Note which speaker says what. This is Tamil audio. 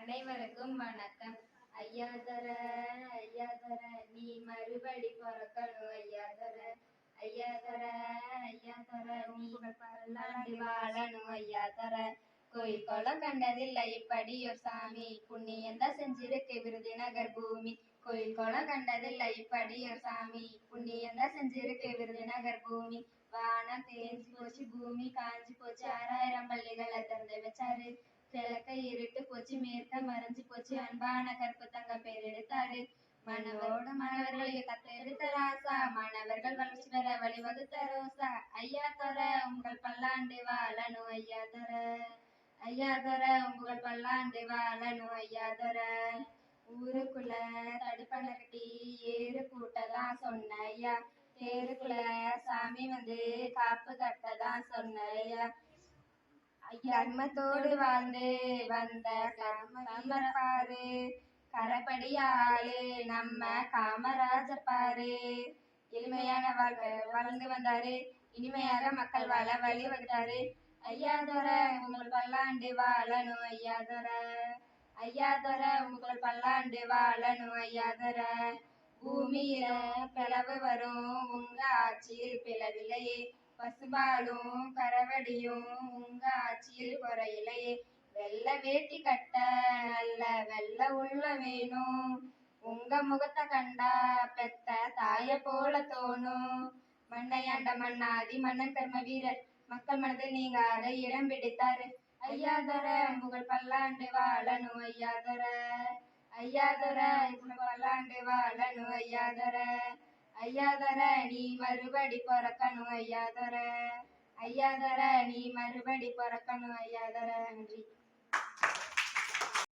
Speaker 1: அனைவருக்கும் வணக்கம். ஐயா தர ஐயா தர நீ மறுபடி பிறக்கணும் ஐயா தர ஐயா தர ஐயா தர நீ பல்லாண்டு வாழணும் ஐயா தர கோயில் குளம் கண்டதில்லை இப்படி ஒரு சாமி. புண்ணியம் தான் செஞ்சிருக்கு விருதுநகர் பூமி. கோயில் குளம் கண்டதில்லை இப்படி ஒரு சாமி. புண்ணியம் தான் செஞ்சிருக்கு விருதுநகர் பூமி. வானம் தேஞ்சு போச்சு பூமி காஞ்சி போச்சு. ஆறாயிரம் பள்ளிகளை திறந்து வச்சாரு. கிழக்க இருட்டு போச்சு மேற்க மறைஞ்சு போச்சு. அன்பான கற்பு தங்க பேர் எடுத்தாடு. மனவோட மாணவர்களை கத்தெடுத்த ராசா. மாணவர்கள் வளர்ச்சி பெற வழிவகுத்த ரோசா. ஐயா தர உங்கள் பல்லாண்டு வாழனு ஐயா தர. ஐயா தர உங்கள் பல்லாண்டு வாழனு ஐயா தர. ஊருக்குள்ள தடுப்பண கட்டி ஏறு கூட்டதான் சொன்ன ஐயா. தேருக்குள்ள சாமி வந்து காப்பு கட்டதான் சொன்ன ஐயா. தர்மத்தோடு வாழ்ந்து வந்த காமர பாரு கரப்படி நம்ம காமராஜர் பாரு எளிமையான வாழ்க்கை வாழ்ந்து வந்தாரு. இனிமையாக மக்கள் வாழ வழி வகுத்தாரு. ஐயா தோர உங்கள் பல்லாண்டு வாழணும் ஐயா தோர. ஐயா தோர உங்கள் பல்லாண்டு வாழணும் ஐயா தோர. பூமியில பிளவு வரும் உங்க ஆட்சியில் பிளவில்லையே. பசுபாலும் கரவடியும் உங்க ஆட்சியில் குறையிலே. வெள்ள வேட்டி கட்ட நல்ல வெள்ள உள்ள வேணும். உங்க முகத்தை கண்டா பெத்த தாய போல தோணும். மண்ணையாண்ட மன்னாதி மன்னன் கர்ம வீரர். மக்கள் மனதில் அதை இடம் பிடித்தாரு. ஐயாதர புகழ் பல்லாண்டு வாழணும் ஐயாதர. ஐயாதர பல்லாண்டு வாழணும் ஐயாதர. ஐயாதர நீ மறுபடி பிறக்கணும் ஐயாதர. ஐயாதர நீ மறுபடி பிறக்கணும் ஐயாதர நன்றி.